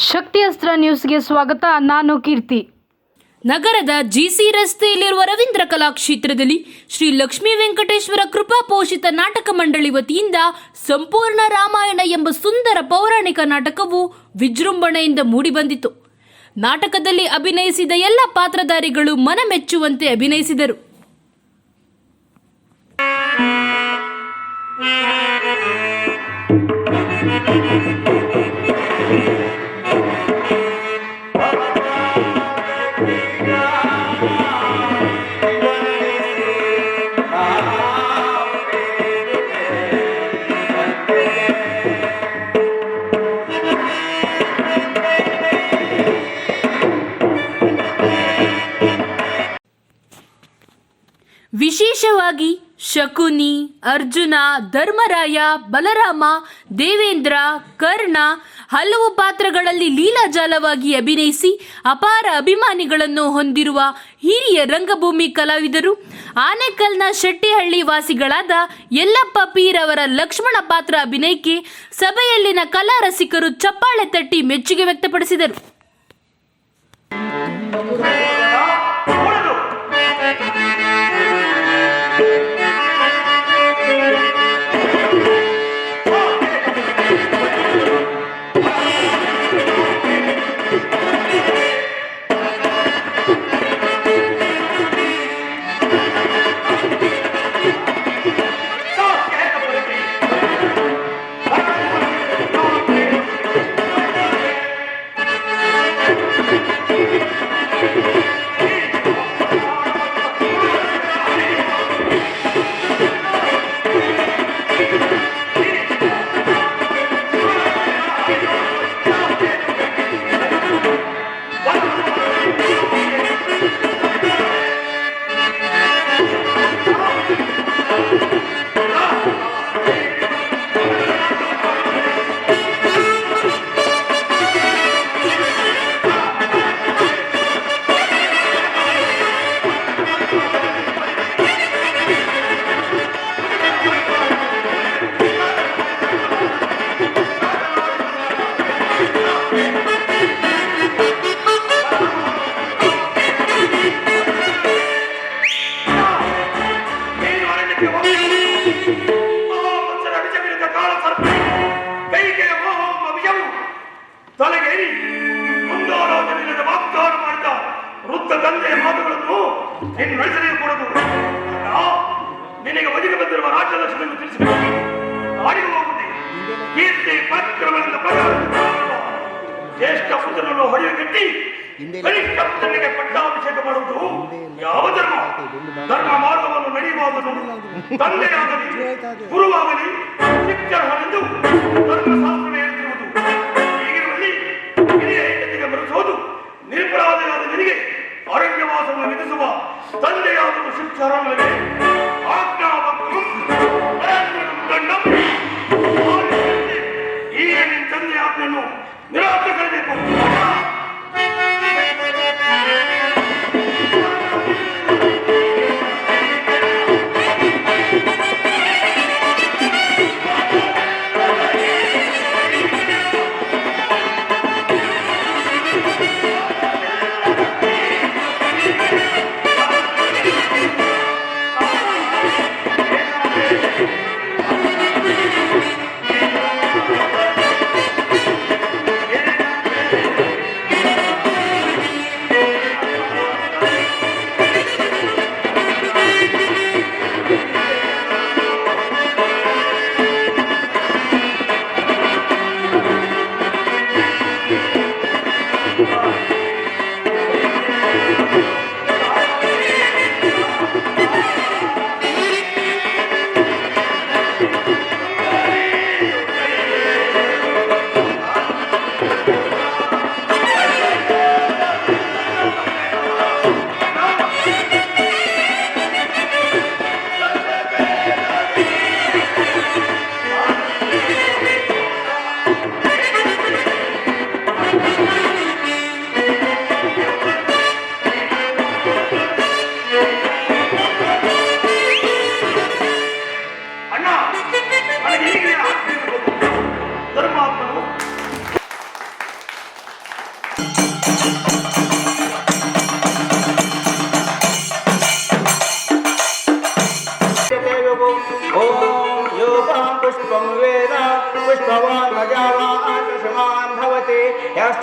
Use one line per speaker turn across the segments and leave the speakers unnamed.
ಶಕ್ತಿ ಅಸ್ತ್ರ ನ್ಯೂಸ್ಗೆ ಸ್ವಾಗತ. ನಾನು ಕೀರ್ತಿ.
ನಗರದ ಜಿಸಿ ರಸ್ತೆಯಲ್ಲಿರುವ ರವೀಂದ್ರ ಕಲಾಕ್ಷೇತ್ರದಲ್ಲಿ ಶ್ರೀ ಲಕ್ಷ್ಮೀ ವೆಂಕಟೇಶ್ವರ ಕೃಪಾ ಪೋಷಿತ ನಾಟಕ ಮಂಡಳಿ ವತಿಯಿಂದ ಸಂಪೂರ್ಣ ರಾಮಾಯಣ ಎಂಬ ಸುಂದರ ಪೌರಾಣಿಕ ನಾಟಕವು ವಿಜೃಂಭಣೆಯಿಂದ ಮೂಡಿಬಂದಿತು. ನಾಟಕದಲ್ಲಿ ಅಭಿನಯಿಸಿದ ಎಲ್ಲ ಪಾತ್ರಧಾರಿಗಳು ಮನಮೆಚ್ಚುವಂತೆ ಅಭಿನಯಿಸಿದರು. ಶಕುನಿ, ಅರ್ಜುನ, ಧರ್ಮರಾಯ, ಬಲರಾಮ, ದೇವೇಂದ್ರ, ಕರ್ಣ ಹಲವು ಪಾತ್ರಗಳಲ್ಲಿ ಲೀಲಾಜಾಲವಾಗಿ ಅಭಿನಯಿಸಿ ಅಪಾರ ಅಭಿಮಾನಿಗಳನ್ನು ಹೊಂದಿರುವ ಹಿರಿಯ ರಂಗಭೂಮಿ ಕಲಾವಿದರು. ಆನೆಕಲ್ನ ಶೆಟ್ಟಿಹಳ್ಳಿ ವಾಸಿಗಳಾದ ಯಲ್ಲಪ್ಪ ಪೀರ್ ಅವರ ಲಕ್ಷ್ಮಣ ಪಾತ್ರ ಅಭಿನಯಕ್ಕೆ ಸಭೆಯಲ್ಲಿನ ಕಲಾ ರಸಿಕರು ಚಪ್ಪಾಳೆ ತಟ್ಟಿ ಮೆಚ್ಚುಗೆ ವ್ಯಕ್ತಪಡಿಸಿದರು.
ಕೊಡದು. ನಿನಗೆ ಒದಗಿ ಬಂದಿರುವ ರಾಜ್ಯಲಕ್ಷ್ಮಿಯನ್ನು ತಿಳಿಸಿಬಿಟ್ಟು ನಾಡಿಗೆ ಹೋಗುತ್ತೆ. ಕೀರ್ತಿ ಪತ್ರಗಳಿಂದ ಪ್ರಕಾರ ಜ್ಯೇಷ್ಠ ಪುತ್ರನನ್ನು ಹೊಡೆಯ ಕಟ್ಟಿ ಕನಿಷ್ಠ ಪುತ್ರನಿಗೆ ಪಟ್ಟಾಭಿಷೇಕ ಮಾಡುವುದು ಯಾವ ಧರ್ಮ? ಧರ್ಮ ಮಾರ್ಗವನ್ನು ನಡೆಯುವುದನ್ನು ತಂದೆಯಾಗಲಿ ಗುರುವಾಗಲಿ ಶಿಕ್ಷಕರೆಂದು ದಂಡಂ ಈಗ ನಿನ್ನ ತಂದೆ ಆಜ್ಞೆಯನ್ನು ನಿರಾಕರಿಸಬೇಕು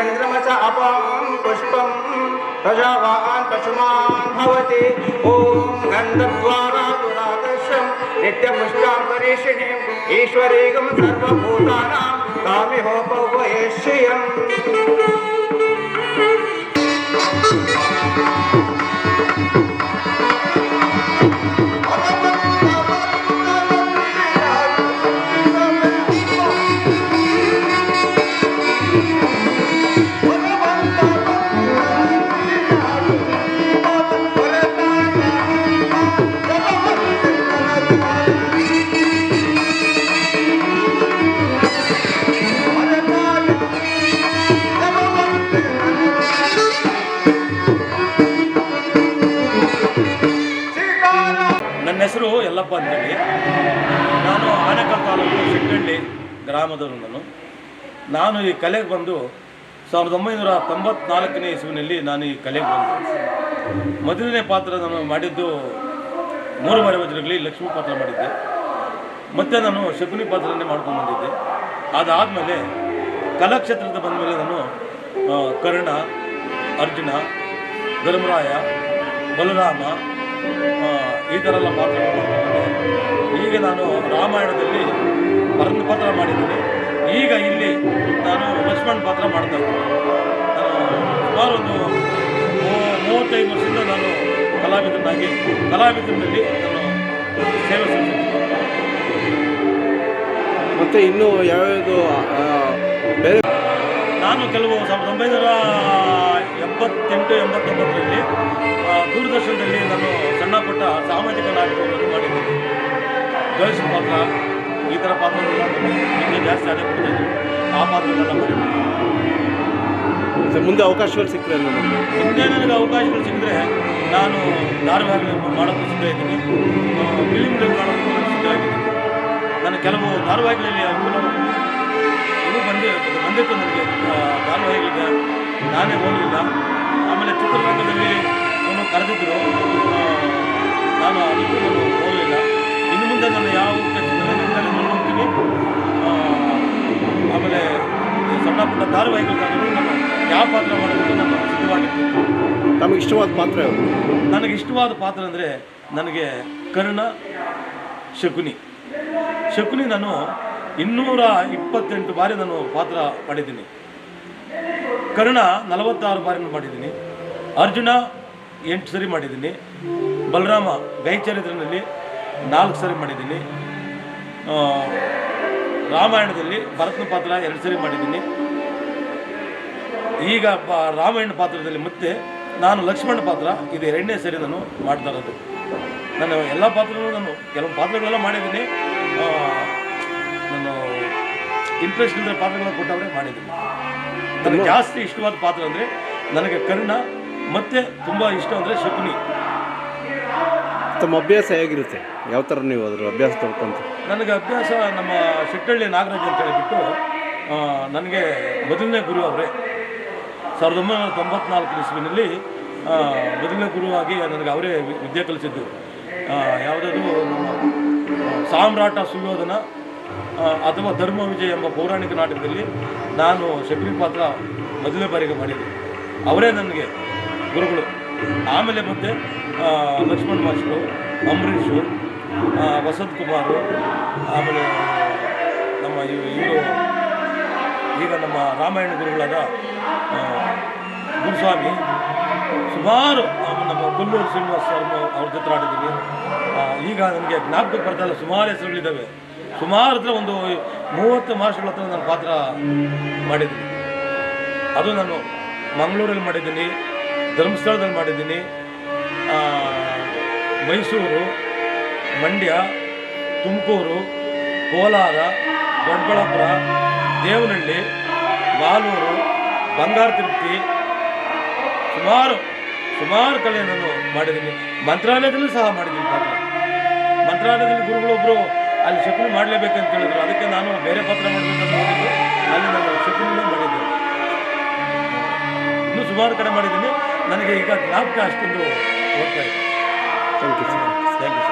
चंद्रमस अपम पुष्पं रजवान पशुमान भवति। ॐ गन्धद्वारा दुरादर्शम नित्यपुष्टां परेशिणीं ईश्वरेकं सर्वभूतानां कामिहोपवयश्रियम्
ಹೆಸರು ಯಲ್ಲಪ್ಪ ಅಂತೇಳಿ. ನಾನು ಆನೇಕಲ್ ತಾಲೂಕು ಸಿಟ್ಟಳ್ಳಿ ಗ್ರಾಮದವರು ನಾನು. ನಾನು ಈ ಕಲೆಗೆ ಬಂದು ಸಾವಿರದ ಒಂಬೈನೂರ ತೊಂಬತ್ನಾಲ್ಕನೇ ಇಸುವಿನಲ್ಲಿ ನಾನು ಈ ಕಲೆಗೆ ಬಂದೆ. ಮೊದಲನೇ ಪಾತ್ರ ನಾನು ಮಾಡಿದ್ದು ಮೂರು ಬಾರಿ ವಜ್ರಗಳಿ ಲಕ್ಷ್ಮೀ ಪಾತ್ರ ಮಾಡಿದ್ದೆ. ಮತ್ತೆ ನಾನು ಶಕುನಿ ಪಾತ್ರನೇ ಮಾಡ್ಕೊಂಡು ಬಂದಿದ್ದೆ. ಅದಾದಮೇಲೆ ಕಲಾಕ್ಷೇತ್ರದ ಬಂದ ಮೇಲೆ ನಾನು ಕರ್ಣ, ಅರ್ಜುನ, ಧರ್ಮರಾಯ, ಬಲರಾಮ ಈ ಥರ ಎಲ್ಲ ಪಾತ್ರಗಳು ಈಗ ನಾನು ರಾಮಾಯಣದಲ್ಲಿ ಭರತ್ ಪಾತ್ರ ಮಾಡಿದ್ದೀನಿ. ಈಗ ಇಲ್ಲಿ ನಾನು ಲಕ್ಷ್ಮಣ್ ಪಾತ್ರ ಮಾಡ್ತಾ ಇದ್ದೀನಿ. ನಾನು ಸುಮಾರು ಒಂದು ಮೂವತ್ತೈದು ವರ್ಷದಿಂದ ನಾನು ಕಲಾವಿದನಾಗಿ ಕಲಾವಿದನಲ್ಲಿ ನಾನು ಸೇವೆ ಸಲ್ಲಿಸಿದ್ದೀನಿ
ಮತ್ತೆ ಇನ್ನು ಯಾವ್ಯಾವುದು ಬೇರೆ
ನಾನು ಕೆಲವು ಸಾವಿರದ ಒಂಬೈನೂರ ಎಂಬತ್ತೆಂಟು ಎಂಬತ್ತೊಂಬತ್ತರಲ್ಲಿ ದೂರದರ್ಶನದಲ್ಲಿ ನಾನು ಸಣ್ಣ ಪುಟ್ಟ ಸಾಮಾಜಿಕ ನಾಟಕಗಳನ್ನು ಮಾಡಿದ್ದೀನಿ. ಗರ್ಲ್ಸ್ ಪಾತ್ರ ಈ ಥರ ಪಾತ್ರಗಳನ್ನ ನಾನು ಇನ್ನೂ ಜಾಸ್ತಿ ಅದೇ ಕೊಡ್ತಾಯಿದ್ದೀನಿ ಆ ಪಾತ್ರಗಳನ್ನ ಮಾಡಿದ್ದೀನಿ
ಮತ್ತೆ ಮುಂದೆ ಅವಕಾಶಗಳು ಸಿಕ್ಕರೆ
ಮುಂದೆ ನನಗೆ ಅವಕಾಶಗಳು ಸಿಕ್ಕಿದ್ರೆ ನಾನು ಧಾರವಾಹಿ ಮಾಡೋಕ್ಕೂ ಸಿದ್ಧ ಇದ್ದೀನಿ. ಫಿಲಿಮ್ಗಳು ಮಾಡೋಕ್ಕೂ ಸಿದ್ಧ ಆಗಿದ್ದೀನಿ ನಾನು ಕೆಲವು ಧಾರವಾಹಿಗಳಲ್ಲಿ ಅನುಕೂಲ ಇದು ಬಂದಿ ಬಂದಿತ್ತು ನನಗೆ. ಧಾರವಾಹಿಗಳಿಗ ನಾನೇ ಹೋಗಲಿಲ್ಲ. ಆಮೇಲೆ ಚಿತ್ರರಂಗದಲ್ಲಿ ಅವನು ಕರೆದಿದ್ದರು
ಇಷ್ಟವಾದ ಪಾತ್ರ ಯಾವುದು?
ನನಗೆ ಇಷ್ಟವಾದ ಪಾತ್ರ ಅಂದರೆ ನನಗೆ ಕರ್ಣ ಶಕುನಿ. ಶಕುನಿ ನಾನು ಇನ್ನೂರ ಇಪ್ಪತ್ತೆಂಟು ಬಾರಿ ನಾನು ಪಾತ್ರ ಮಾಡಿದ್ದೀನಿ. ಕರ್ಣ ನಲವತ್ತಾರು ಬಾರಿ ಮಾಡಿದ್ದೀನಿ. ಅರ್ಜುನ ಎಂಟು ಸರಿ ಮಾಡಿದ್ದೀನಿ. ಬಲರಾಮ ಗೈಚರಿತ್ರನಲ್ಲಿ ನಾಲ್ಕು ಸರಿ ಮಾಡಿದ್ದೀನಿ. ರಾಮಾಯಣದಲ್ಲಿ ಭರತನ ಪಾತ್ರ ಎರಡು ಸರಿ ಮಾಡಿದ್ದೀನಿ. ಈಗ ರಾಮಾಯಣ ಪಾತ್ರದಲ್ಲಿ ಮತ್ತೆ ನಾನು ಲಕ್ಷ್ಮಣ ಪಾತ್ರ ಇದು ಎರಡನೇ ಸರಿ ನಾನು ಮಾಡ್ತಾ ಇರೋದು. ನಾನು ಎಲ್ಲ ಪಾತ್ರಗಳು ನಾನು ಕೆಲವು ಪಾತ್ರಗಳೆಲ್ಲ ಮಾಡಿದ್ದೀನಿ. ನಾನು ಇಂಟ್ರೆಸ್ಟ್ ಇಲ್ಲದ ಪಾತ್ರಗಳನ್ನ ಕೊಟ್ಟವ್ರೆ ಮಾಡಿದ್ದೀನಿ. ನನಗೆ ಜಾಸ್ತಿ ಇಷ್ಟವಾದ ಪಾತ್ರ ಅಂದರೆ ನನಗೆ ಕರ್ಣ ಮತ್ತು ತುಂಬ ಇಷ್ಟ ಅಂದರೆ ಶಕುನಿ.
ತಮ್ಮ ಅಭ್ಯಾಸ ಹೇಗಿರುತ್ತೆ? ಯಾವ ಥರ ನೀವು ಅದ್ರ ಅಭ್ಯಾಸ ತೊಳ್ಕೊಂತ
ನನಗೆ ಅಭ್ಯಾಸ ನಮ್ಮ ಶೆಟ್ಟಳ್ಳಿ ನಾಗರಾಜ್ ಅಂತ ಹೇಳಿಬಿಟ್ಟು ನನಗೆ ಮೊದಲನೇ ಗುರು ಅವರೇ. ಸಾವಿರದ ಒಂಬೈನೂರ ತೊಂಬತ್ನಾಲ್ಕು ಇಸ್ವಿನಲ್ಲಿ ಮೊದಲನೇ ಗುರುವಾಗಿ ನನಗೆ ಅವರೇ ವಿದ್ಯೆ ಕಲಿಸಿದ್ದು. ಯಾವುದಾದ್ರು ನಮ್ಮ ಸಾಮ್ರಾಟ ಸುಯೋಧನ ಅಥವಾ ಧರ್ಮ ವಿಜಯ ಎಂಬ ಪೌರಾಣಿಕ ನಾಟಕದಲ್ಲಿ ನಾನು ಶಕ್ರಿ ಪಾತ್ರ ಮೊದಲನೇ ಬಾರಿಗೆ ಮಾಡಿದ್ದೆ. ಅವರೇ ನನಗೆ ಗುರುಗಳು. ಆಮೇಲೆ ಮತ್ತೆ ಲಕ್ಷ್ಮಣ್ ಮಾಸ್ಟರು, ಅಂಬರೀಷು ವಸಂತ್ ಕುಮಾರು, ಆಮೇಲೆ ನಮ್ಮ ಇವರು ಈಗ ನಮ್ಮ ರಾಮಾಯಣ ಗುರುಗಳಾದ ಗುರುಸ್ವಾಮಿ, ಸುಮಾರು ನಮ್ಮ ಕೊಲ್ಲೂರು ಶ್ರೀನಿವಾಸ ಅವ್ರ ಜೊತೆ ಆಡಿದ್ದೀನಿ ಈಗ ನನಗೆ ಜ್ಞಾಪಕ ಬರ್ತಾ ಸುಮಾರು ಹೆಸರುಗಳಿದ್ದಾವೆ ಸುಮಾರು ಹತ್ರ ಒಂದು ಮೂವತ್ತು ಮಾಸ್ಟರ್ಗಳ ಹತ್ರ ನಾನು ಪಾತ್ರ ಮಾಡಿದ್ದೀನಿ. ಅದು ನಾನು ಮಂಗಳೂರಲ್ಲಿ ಮಾಡಿದ್ದೀನಿ, ಧರ್ಮಸ್ಥಳದಲ್ಲಿ ಮಾಡಿದ್ದೀನಿ ಮೈಸೂರು, ಮಂಡ್ಯ, ತುಮಕೂರು, ಕೋಲಾರ, ದೊಡ್ಡಬಳ್ಳಾಪುರ ದೇವನಹಳ್ಳಿ ಮಾಲೂರು ಬಂಗಾರ ತಿರುಪತಿ ಸುಮಾರು ಸುಮಾರು ಕಲೆ ನಾನು ಮಾಡಿದ್ದೀನಿ ಮಂತ್ರಾಲಯದಲ್ಲೂ ಸಹ ಮಾಡಿದ್ದೀನಿ ಪಾತ್ರ ಮಂತ್ರಾಲಯದಲ್ಲಿ ಗುರುಗಳೊಬ್ಬರು ಅಲ್ಲಿ ಶಕುನಿ ಮಾಡಲೇಬೇಕಂತ ಹೇಳಿದ್ರು ಅದಕ್ಕೆ ನಾನು ಬೇರೆ ಪಾತ್ರ ಮಾಡಬೇಕಂತ ಹೋಗಿದ್ದು ಅಲ್ಲಿ ನಾನು ಶಕುನಿನೇ ಮಾಡಿದ್ದೆ ಇನ್ನೂ ಸುಮಾರು ಕಡೆ ಮಾಡಿದ್ದೀನಿ ನನಗೆ ಈಗ ಜ್ಞಾಪಕ ಅಷ್ಟೊಂದು ಹೋಗ್ತಾ ಇದೆ